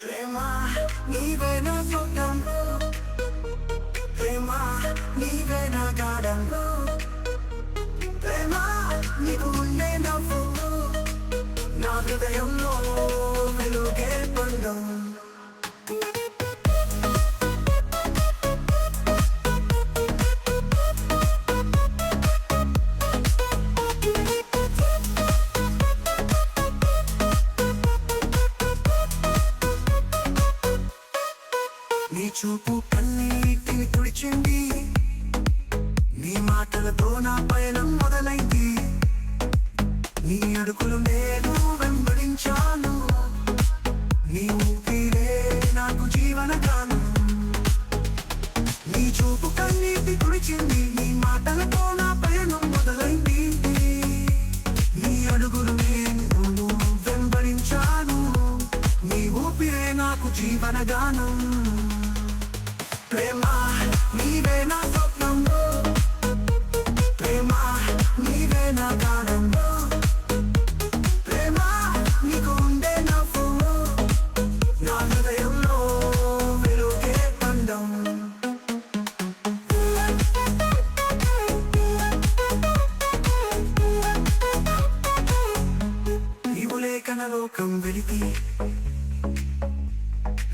ప్రేమ నీవే నా ప్రేమ నీవే నా ప్రేమ నీకు ఉండే నవ్వు. నా హృదయంలో నీ చూపు కన్నీటిని తుడిచింది. నీ మాటలతో నా పయనం మొదలైంది. నీ అడుగులు నేను వెంబడించాను. నీ ఊపిరే నాకు జీవన గానం నీ చూపు కన్నీటి తుడిచింది. నీ మాటలతో నా పయనం మొదలైంది. నీ అడుగులు నేను వెంబడించాను. నీ ఊపిరే నాకు జీవన గానం ప్రేమ నీవే నా స్వప్నంలో. ప్రేమ నీవే నా గానంలో ప్రేమ నీకు ఉండే నవ్వు. నా హృదయంలో వెలుగే పండం నీవు లేఖన లోకం వెలికి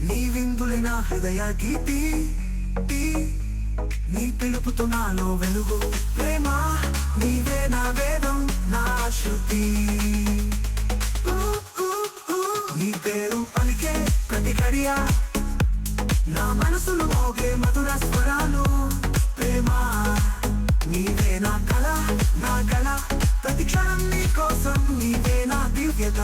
నీ విందులే నా హృదయ గీతి. నీ పిలుపుతో నాలో వెలుగు. ప్రేమ నీవే నా వేదం నా శృతి. నీ పేరు పలికే ప్రతి గడియ నా మనసును మోగే మధుర స్వరాలు. ప్రేమ నీవే నా కళ నా కళ ప్రతి క్షణం నీ కోసం నీవే నా దివ్యత.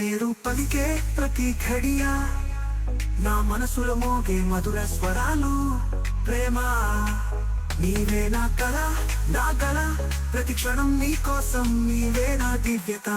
పేరు పలికే ప్రతి ఘడియా. నా మనసులో మోగే మధుర స్వరాలు. ప్రేమ నీవే నా కళ నా కళ ప్రతి క్షణం నీ కోసం నీవే నా దివ్యత.